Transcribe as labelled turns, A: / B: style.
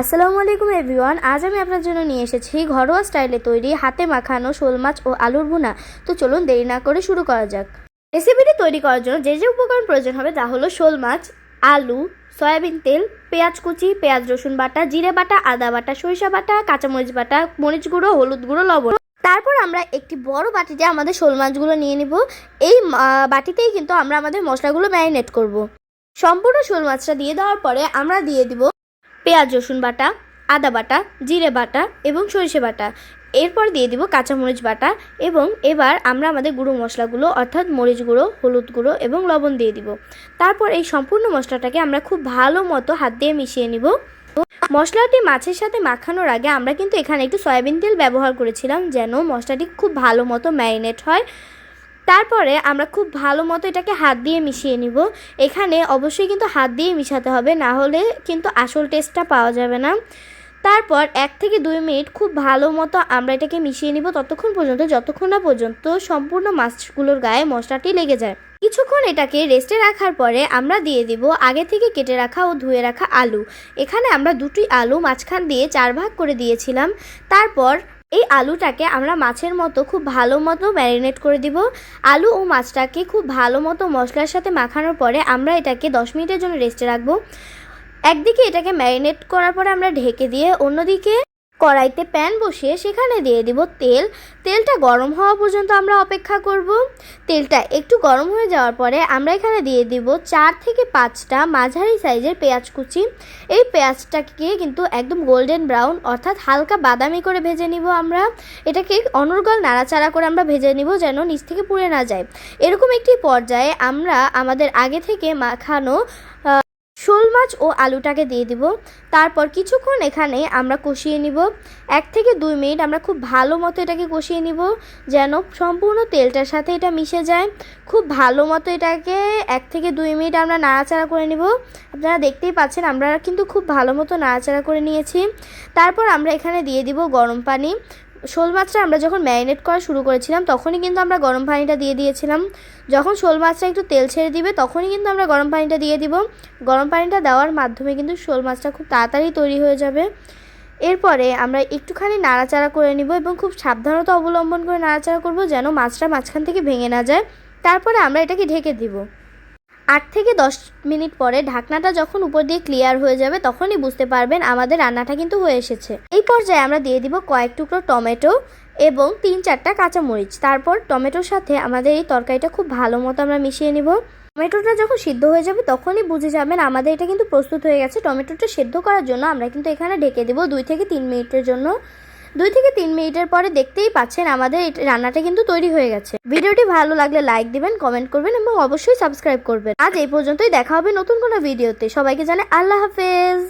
A: আসসালামু আলাইকুম এভরিওয়ান, আজ আমি আপনার জন্য নিয়ে এসেছি ঘরোয়া স্টাইলে তৈরি হাতে মাখানো শোল মাছ ও আলুর ভুনা। তো চলুন দেরি না করে শুরু করা যাক। রেসিপিটি তৈরি করার জন্য যে যে উপকরণ প্রয়োজন হবে তা হলো শোল মাছ, আলু, সয়াবিন তেল, পেঁয়াজ কুচি, পেঁয়াজ রসুন বাটা, জিরে বাটা, আদা বাটা, সরিষা বাটা, কাঁচামরিচ বাটা, মরিচ গুঁড়ো, হলুদ গুঁড়ো, লবণ। তারপর আমরা একটি বড় বাটিতে আমাদের শোল মাছগুলো নিয়ে নিব। এই বাটিতেই কিন্তু আমরা আমাদের মশলাগুলো ম্যারিনেট করব। সম্পূর্ণ শোল মাছটা দিয়ে দেওয়ার পরে আমরা দিয়ে দিব পেঁয়াজ, রসুন বাটা, আদা বাটা, জিরে বাটা এবং সরিষে বাটা। এরপর দিয়ে দিব কাঁচামরিচ বাটা এবং এবার আমরা আমাদের গুঁড়ো মশলাগুলো অর্থাৎ মরিচ গুঁড়ো, হলুদ গুঁড়ো এবং লবণ দিয়ে দিব। তারপর এই সম্পূর্ণ মশলাটাকে আমরা খুব ভালো মতো হাত দিয়ে মিশিয়ে নিব। মশলাটি মাছের সাথে মাখানোর আগে আমরা কিন্তু এখানে একটু সয়াবিন তেল ব্যবহার করেছিলাম যেন মশলাটি খুব ভালো মতো ম্যারিনেট হয়। তারপরে আমরা খুব ভালো মতো এটাকে হাত দিয়ে মিশিয়ে নিব। এখানে অবশ্যই কিন্তু হাত দিয়ে মিশাতে হবে, না হলে কিন্তু আসল টেস্টটা পাওয়া যাবে না। তারপর এক থেকে দুই মিনিট খুব ভালো মতো আমরা এটাকে মিশিয়ে নিব ততক্ষণ পর্যন্ত, যতক্ষণ না পর্যন্ত সম্পূর্ণ মাছগুলোর গায়ে মশলাটি লেগে যায়। কিছুক্ষণ এটাকে রেস্টে রাখার পরে আমরা দিয়ে দিব আগে থেকে কেটে রাখা ও ধুয়ে রাখা আলু। এখানে আমরা দুটি আলু মাঝখান দিয়ে চার ভাগ করে দিয়েছিলাম। তারপর এই আলুটাকে আমরা মাছের মতো খুব ভালো মতো ম্যারিনেট করে দিব। আলু ও মাছটাকে খুব ভালো মতো মশলার সাথে মাখানোর পরে আমরা এটাকে দশ মিনিটের জন্য রেস্টে রাখব। একদিকে এটাকে ম্যারিনেট করার পরে আমরা ঢেকে দিয়ে অন্যদিকে কড়াইতে প্যান বসিয়ে সেখানে দিয়ে দিব তেল। তেলটা গরম হওয়া পর্যন্ত আমরা অপেক্ষা করব। তেলটা একটু গরম হয়ে যাওয়ার পরে আমরা এখানে দিয়ে দিব চার থেকে পাঁচটা মাঝারি সাইজের পেঁয়াজ কুচি। এই পেঁয়াজটাকে কিন্তু একদম গোল্ডেন ব্রাউন অর্থাৎ হালকা বাদামি করে ভেজে নিব আমরা। এটাকে অনর্গল নাড়াচাড়া করে আমরা ভেজে নিব যেন নিচ থেকে পুড়ে না যায়। এরকম একটি পর্যায়ে আমরা আমাদের আগে থেকে মাখানো মাছ ও আলুটাকে দিয়ে দিব। তারপর কিছুক্ষণ এখানে আমরা কষিয়ে নিব। এক থেকে দুই মিনিট আমরা খুব ভালো মতো এটাকে কষিয়ে নিব যেন সম্পূর্ণ তেলটার সাথে এটা মিশে যায়। খুব ভালো মতো এটাকে এক থেকে দুই মিনিট আমরা নাড়াচাড়া করে নিব। আপনারা দেখতেই পাচ্ছেন আমরা কিন্তু খুব ভালো মতো নাড়াচাড়া করে নিয়েছি। তারপর আমরা এখানে দিয়ে দিব গরম পানি। শোল মাছটা আমরা যখন ম্যারিনেট করা শুরু করেছিলাম, তখনই কিন্তু আমরা গরম পানিটা দিয়ে দিয়েছিলাম। যখন শোল মাছটা একটু তেল ছেড়ে দিবে, তখনই কিন্তু আমরা গরম পানিটা দিয়ে দিব। গরম পানিটা দেওয়ার মাধ্যমে কিন্তু শোল মাছটা খুব তাড়াতাড়ি তৈরি হয়ে যাবে। এরপরে আমরা একটুখানি নাড়াচাড়া করে নিব এবং খুব সাবধানতা অবলম্বন করে নাড়াচাড়া করব যেন মাছটা মাঝখান থেকে ভেঙে না যায়। তারপরে আমরা এটাকে ঢেকে দিব। আট থেকে দশ মিনিট পরে ঢাকনাটা যখন উপর দিয়ে ক্লিয়ার হয়ে যাবে, তখনই বুঝতে পারবেন আমাদের রান্নাটা কিন্তু হয়ে এসেছে। এই পর্যায়ে আমরা দিয়ে দিব কয়েক টুকরো টমেটো এবং তিন চারটা কাঁচামরিচ। তারপর টমেটোর সাথে আমাদের এই তরকারিটা খুব ভালো মতো আমরা মিশিয়ে নিব। টমেটোটা যখন সিদ্ধ হয়ে যাবে, তখনই বুঝে যাবেন আমাদের এটা কিন্তু প্রস্তুত হয়ে গেছে। টমেটোটা সেদ্ধ করার জন্য আমরা কিন্তু এখানে ঢেকে দেবো দুই থেকে তিন মিনিটের জন্য। দুই থেকে তিন মিনিটের পরে দেখতেই পাচ্ছেন আমাদের রান্নাটা কিন্তু তৈরি হয়ে গেছে। ভিডিওটি ভালো লাগলে লাইক দিবেন কমেন্ট করবেন এবং অবশ্যই সাবস্ক্রাইব করবেন। আজ এই পর্যন্তই, দেখা হবে নতুন কোনো ভিডিওতে। সবাইকে জানে আল্লাহ হাফেজ।